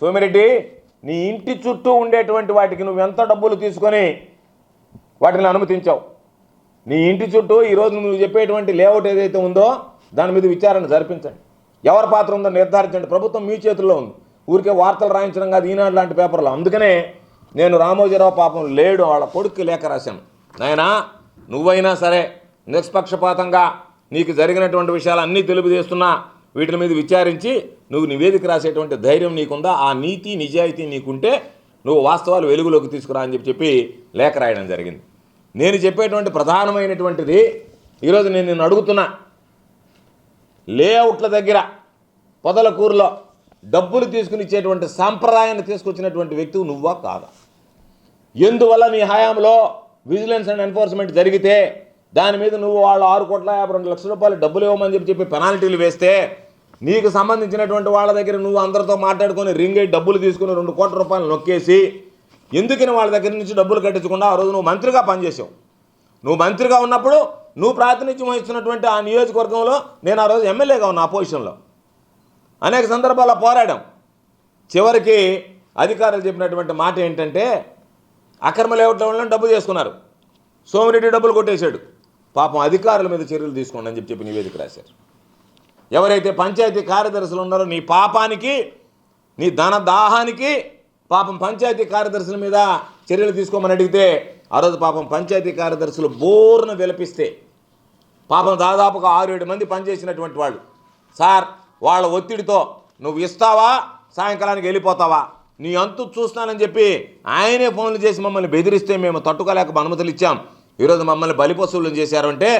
సోమిరెడ్డి నీ ఇంటి చుట్టూ ఉండేటువంటి వాటికి నువ్వు ఎంత డబ్బులు తీసుకొని వాటిని అనుమతించావు? నీ ఇంటి చుట్టూ ఈరోజు నువ్వు చెప్పేటువంటి లేఅవుట్ ఏదైతే ఉందో దాని మీద విచారణ జరిపించండి. ఎవరి పాత్ర ఉందో నిర్ధారించండి. ప్రభుత్వం మీ చేతుల్లో ఉంది. ఊరికే వార్తలు రాయించడం కాదు ఈనాడు లాంటి పేపర్లు. అందుకనే నేను రామోజీరావు పాపం లేడు వాళ్ళ కొడుక్కి లేఖ రాశాను. నాయనా నువ్వైనా సరే నిష్పక్షపాతంగా నీకు జరిగినటువంటి విషయాలు అన్నీ తెలుపుచేస్తున్నా వీటి మీద విచారించి నువ్వు నివేదిక రాసేటువంటి ధైర్యం నీకుందా? ఆ నీతి నిజాయితీ నీకుంటే నువ్వు వాస్తవాలు వెలుగులోకి తీసుకురా అని చెప్పి చెప్పి లేఖ రాయడం జరిగింది. నేను చెప్పేటువంటి ప్రధానమైనటువంటిది ఈరోజు నేను నిన్ను అడుగుతున్నా. లేఅవుట్ల దగ్గర పొదలకూరులో డబ్బులు తీసుకుని ఇచ్చేటువంటి సాంప్రదాయాన్ని తీసుకొచ్చినటువంటి వ్యక్తివి నువ్వా కాదా? ఎందువల్ల నీ హయాంలో విజిలెన్స్ అండ్ ఎన్ఫోర్స్మెంట్ జరిగితే దాని మీద నువ్వు వాళ్ళు ఆరు కోట్ల యాభై రెండు లక్షల రూపాయలు డబ్బులు ఇవ్వమని చెప్పి చెప్పి పెనాల్టీలు వేస్తే నీకు సంబంధించినటువంటి వాళ్ళ దగ్గర నువ్వు అందరితో మాట్లాడుకొని రింగ్ అయ్యి డబ్బులు తీసుకుని రెండు కోట్ల రూపాయలు నొక్కేసి ఎందుకని వాళ్ళ దగ్గర నుంచి డబ్బులు కట్టించకుండా ఆ రోజు నువ్వు మంత్రిగా పనిచేసావు. నువ్వు మంత్రిగా ఉన్నప్పుడు నువ్వు ప్రాతినిధ్యం వహిస్తున్నటువంటి ఆ నియోజకవర్గంలో నేను ఆ రోజు ఎమ్మెల్యేగా ఉన్నా ఆ పొజిషన్లో. అనేక సందర్భాల్లో పోరాడాం. చివరికి అధికారులు చెప్పినటువంటి మాట ఏంటంటే అక్రమ లేఅవుట్ల వల్ల డబ్బు చేసుకున్నారు. సోమిరెడ్డి డబ్బులు కొట్టేశాడు. పాపం అధికారుల మీద చర్యలు తీసుకోండి అని చెప్పి చెప్పి నివేదిక రాశారు. ఎవరైతే పంచాయతీ కార్యదర్శులు ఉన్నారో నీ పాపానికి నీ ధన దాహానికి పాపం పంచాయతీ కార్యదర్శుల మీద చర్యలు తీసుకోమని అడిగితే ఆ రోజు పాపం పంచాయతీ కార్యదర్శులు బోర్ను విలపిస్తే పాపం దాదాపుగా ఆరు ఏడు మంది పనిచేసినటువంటి వాళ్ళు సార్ వాళ్ళ ఒత్తిడితో నువ్వు ఇస్తావా? సాయంకాలానికి వెళ్ళిపోతావా? నీ అంతు చూస్తానని చెప్పి ఆయనే ఫోన్లు చేసి మమ్మల్ని బెదిరిస్తే మేము తట్టుకోలేక అనుమతులు ఇచ్చాం. ఈరోజు మమ్మల్ని బలిపశువులను చేశారు అంటే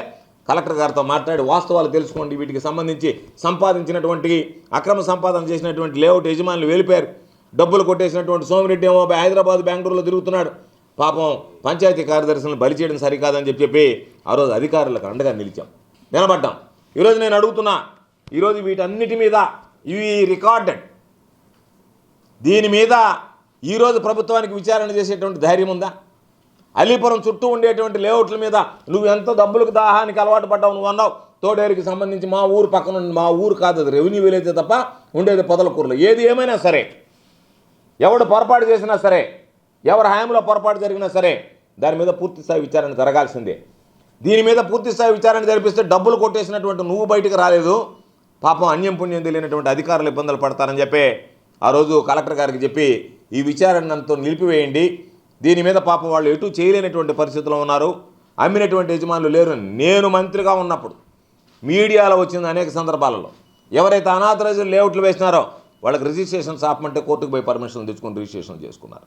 కలెక్టర్ గారితో మాట్లాడి వాస్తవాలు తెలుసుకోండి. వీటికి సంబంధించి సంపాదించినటువంటి అక్రమ సంపాదన చేసినటువంటి లేఅవుట్ యజమానులు వెళ్ళిపోయారు డబ్బులు కొట్టేసినటువంటి సోమిరెడ్డి ఏమో హైదరాబాద్ బెంగళూరులో తిరుగుతున్నాడు. పాపం పంచాయతీ కార్యదర్శులను బలి చేయడం సరికాదని చెప్పి చెప్పి ఆ రోజు అధికారులకు అండగా నిలిచాం. నిలబడ్డాం. ఈరోజు నేను అడుగుతున్నా ఈరోజు వీటన్నిటి మీద ఇవి రికార్డెడ్ దీని మీద ఈరోజు ప్రభుత్వానికి విచారణ చేసేటువంటి ధైర్యం ఉందా? అలీపురం చుట్టూ ఉండేటువంటి లేఅవుట్ల మీద నువ్వు ఎంత డబ్బులకు దాహానికి అలవాటు పడ్డావు నువ్వు అన్నావు. తోడేరుకి సంబంధించి మా ఊరు పక్కన మా ఊరు కాదు అది రెవెన్యూ విలేజ్ తప్ప ఉండేది పొదలకూరులో. ఏది ఏమైనా సరే ఎవడు పొరపాటు చేసినా సరే ఎవరి హామీలో పొరపాటు జరిగినా సరే దాని మీద పూర్తిస్థాయి విచారణ జరగాల్సిందే. దీని మీద పూర్తిస్థాయి విచారణ జరిపిస్తే డబ్బులు కొట్టేసినటువంటి నువ్వు బయటకు రాలేదు. పాపం అన్యం పుణ్యం తెలియనటువంటి అధికారులు ఇబ్బందులు పడతారని చెప్పి ఆ రోజు కలెక్టర్ గారికి చెప్పి ఈ విచారణతో నిలిపివేయండి. దీని మీద పాపం వాళ్ళు ఎటు చేయలేనటువంటి పరిస్థితిలో ఉన్నారు. అమ్మినటువంటి యజమానులు లేరు. నేను మంత్రిగా ఉన్నప్పుడు మీడియాలో వచ్చింది అనేక సందర్భాలలో. ఎవరైతే అనాథరైజ్డ్ లేఅవుట్లు వేసినారో వాళ్ళకి రిజిస్ట్రేషన్స్ ఆపమంటే కోర్టుకు పోయి పర్మిషన్ తెచ్చుకొని రిజిస్ట్రేషన్ చేసుకున్నారు.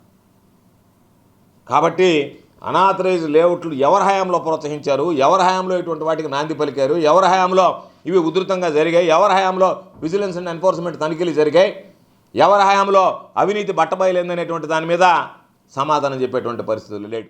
కాబట్టి అనాథరైజ్ లేఅవుట్లు ఎవరి హయాంలో ప్రోత్సహించారు? ఎవరి హయాంలో ఇటువంటి వాటికి నాంది పలికారు? ఎవరి హయాంలో ఇవి ఉధృతంగా జరిగాయి? ఎవరి హయాంలో విజిలెన్స్ అండ్ ఎన్ఫోర్స్మెంట్ తనిఖీలు జరిగాయి? ఎవరి హయాంలో అవినీతి బట్టబయలేదనేటువంటి దాని మీద సమాధానం చెప్పేటువంటి పరిస్థితులు లేడు